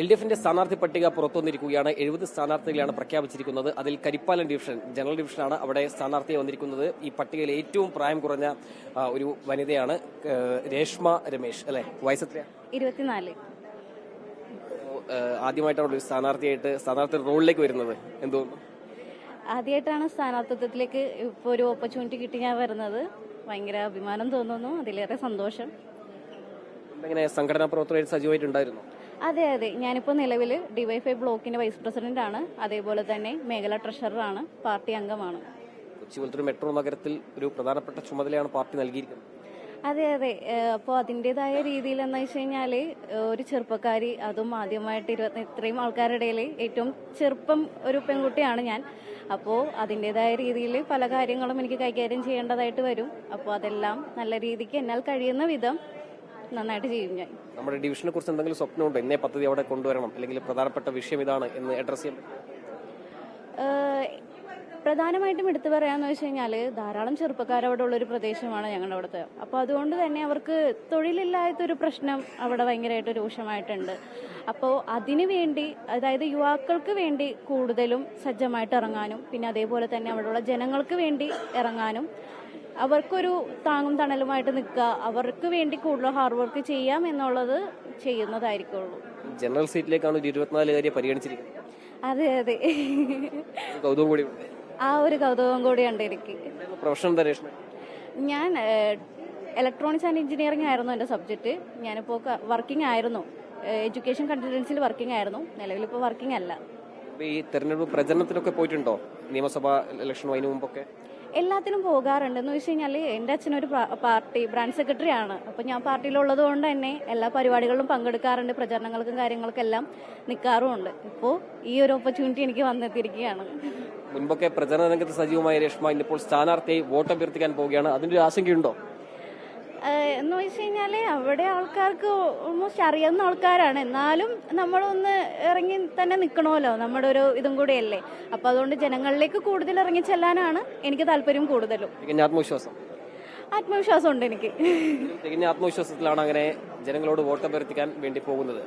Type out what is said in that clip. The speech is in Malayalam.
എൽ ഡി എഫിന്റെ സ്ഥാനാർത്ഥി പട്ടിക പുറത്തുവന്നിരിക്കുകയാണ്. എഴുപത് സ്ഥാനാർത്ഥികളെയാണ് പ്രഖ്യാപിച്ചിരിക്കുന്നത്. അതിൽ കരിപ്പാലൻ ഡിവിഷൻ ജനറൽ ഡിവിഷനാണ് അവിടെ സ്ഥാനാർത്ഥിയെ വന്നിരിക്കുന്നത്. ഈ പട്ടികയിൽ ഏറ്റവും പ്രായം കുറഞ്ഞ ഒരു വനിതയാണ് രേഷ്മ രമേശ്. അല്ലെ? ഇരുപത്തിനാല്. ഏഹ്, ആദ്യമായിട്ടാണ് ഒരു സ്ഥാനാർത്ഥിയായിട്ട് സ്ഥാനാർത്ഥി റോളിലേക്ക് വരുന്നത്. എന്തോ ആദ്യമായിട്ടാണ് സ്ഥാനാർത്ഥിത്വത്തിലേക്ക് ഇപ്പോൾ ഒരു ഓപ്പർച്യൂണിറ്റി കിട്ടി ഞാൻ വരുന്നത്. ഭയങ്കര അഭിമാനം തോന്നുന്നു. അതിലേറെ സന്തോഷം. എന്തെങ്ങനെ സംഘടനാ പ്രവർത്തകർ സജീവമായിട്ടുണ്ടായിരുന്നു? അതെ അതെ. ഞാനിപ്പോൾ നിലവിൽ ഡിവൈഫൈ ബ്ലോക്കിന്റെ വൈസ് പ്രസിഡന്റ് ആണ്. അതേപോലെ തന്നെ മേഖലാ ട്രഷററാണ് പാർട്ടി അംഗമാണ്. കൊച്ചി പോലത്തെ മെട്രോ നഗരത്തിൽ ഒരു പ്രധാനപ്പെട്ട ചുമതലയാണ് പാർട്ടി നൽകിയിരിക്കുന്നത്. അതെ അതെ. അപ്പോൾ അതിന്റെതായ രീതിയിൽ എന്ന് വെച്ച് കഴിഞ്ഞാൽ ഒരു ചെറുപ്പക്കാരി അതും ആദ്യമായിട്ട് ഇരുപത്തി ഇത്രയും ആൾക്കാരുടെ ഏറ്റവും ചെറുപ്പം ഒരു പെൺകുട്ടിയാണ് ഞാൻ. അപ്പോൾ അതിന്റെതായ രീതിയിൽ പല കാര്യങ്ങളും എനിക്ക് കൈകാര്യം ചെയ്യേണ്ടതായിട്ട് വരും. അപ്പോൾ അതെല്ലാം നല്ല രീതിക്ക് എന്നാൽ കഴിയുന്ന വിധം നന്നായിട്ട് ചെയ്യും ഞാൻ. നമ്മുടെ ഡിവിഷനെ കുറിച്ച് എന്തെങ്കിലും സ്വപ്നമുണ്ടോ? ഇന്നേ പദ്ധതി അവിടെ കൊണ്ടുവരണം. അല്ലെങ്കിൽ പ്രധാനപ്പെട്ട വിഷയം ഇതാണ് എന്ന് അഡ്രസ് ചെയ്യാൻ പ്രധാനമായിട്ടും എടുത്തു പറയാന്ന് വെച്ച് കഴിഞ്ഞാൽ ധാരാളം ചെറുപ്പക്കാർ അവിടെ ഉള്ള ഒരു പ്രദേശമാണ് ഞങ്ങളുടെ അവിടുത്തെ അപ്പോൾ അതുകൊണ്ട് തന്നെ അവർക്ക് തൊഴിലില്ലാത്ത ഒരു പ്രശ്നം അവിടെ ഭയങ്കരമായിട്ട് രൂക്ഷമായിട്ടുണ്ട്. അപ്പോൾ അതിനു വേണ്ടി അതായത് യുവാക്കൾക്ക് വേണ്ടി കൂടുതലും സജ്ജമായിട്ട് ഇറങ്ങാനും പിന്നെ അതേപോലെ തന്നെ അവിടെയുള്ള ജനങ്ങൾക്ക് വേണ്ടി ഇറങ്ങാനും അവർക്കൊരു താങ്ങും തണലുമായിട്ട് നിൽക്കുക. അവർക്ക് വേണ്ടി കൂടുതൽ ഹാർഡ് വർക്ക് ചെയ്യാം എന്നുള്ളത് ചെയ്യുന്നതായിരിക്കുള്ളൂ. ജനറൽ സീറ്റിലേക്കാണ് ഒരു ഇരുപത്തിനാലുകാരിയെ പരിഗണിച്ചിരിക്കുന്നത്. അതെ അതെ. കൗതുകം കൂടി ആ ഒരു കൗതുകം കൂടിയുണ്ട് എനിക്ക്. എന്തായിരുന്നു പ്രൊഫഷണൽ എന്താ ഞാൻ ഇലക്ട്രോണിക്സ് ആൻഡ് എഞ്ചിനീയറിംഗ് ആയിരുന്നു എന്റെ സബ്ജക്റ്റ്. ഞാനിപ്പോൾ വർക്കിംഗ് ആയിരുന്നു. എഡ്യൂക്കേഷൻ കൺസൾട്ടൻസിൽ വർക്കിംഗ് ആയിരുന്നു. നിലവിലിപ്പോൾ വർക്കിംഗ് അല്ല. ഈ തെരഞ്ഞെടുപ്പ് പ്രചരണത്തിലൊക്കെ പോയിട്ടുണ്ടോ? നിയമസഭാ ഇലക്ഷൻ അതിനു മുമ്പൊക്കെ? എല്ലാത്തിനും പോകാറുണ്ട് എന്ന് വെച്ച് കഴിഞ്ഞാൽ എന്റെ അച്ഛനൊരു പാർട്ടി ബ്രാൻഡ് സെക്രട്ടറി ആണ് അപ്പോൾ ഞാൻ പാർട്ടിയിലുള്ളത് കൊണ്ട് തന്നെ എല്ലാ പരിപാടികളിലും പങ്കെടുക്കാറുണ്ട് പ്രചരണങ്ങൾക്കും കാര്യങ്ങൾക്കെല്ലാം നിൽക്കാറുമുണ്ട് ഇപ്പോൾ ഈ ഒരു ഓപ്പർച്യൂണിറ്റി എനിക്ക് വന്നെത്തിയിരിക്കുകയാണ്. മുൻപൊക്കെ പ്രചരണ രംഗത്ത് സജീവമായ രേഷ്മ ഇന്നിപ്പോൾ സ്ഥാനാർത്ഥിയായി വോട്ട് അഭ്യർത്ഥിക്കാൻ പോവുകയാണ്. അതിന്റെ ഒരു ആശങ്കയുണ്ടോ? എന്ന് വെച്ച് കഴിഞ്ഞാൽ അവിടെ ആൾക്കാർക്ക് ഓൾമോസ്റ്റ് അറിയാവുന്ന ആൾക്കാരാണ്. എന്നാലും നമ്മളൊന്ന് ഇറങ്ങി തന്നെ നിൽക്കണമല്ലോ നമ്മുടെ ഒരു ഇതും കൂടിയല്ലേ. അപ്പോൾ അതുകൊണ്ട് ജനങ്ങളിലേക്ക് കൂടുതൽ ഇറങ്ങി ചെല്ലാനാണ് എനിക്ക് താല്പര്യം കൂടുതലും. ആത്മവിശ്വാസം ആത്മവിശ്വാസം? ഉണ്ട് എനിക്ക്. ആത്മവിശ്വാസത്തിലാണ് അങ്ങനെ ജനങ്ങളോട് വോട്ട് അഭ്യർത്ഥിക്കാൻ വേണ്ടി പോകുന്നത്.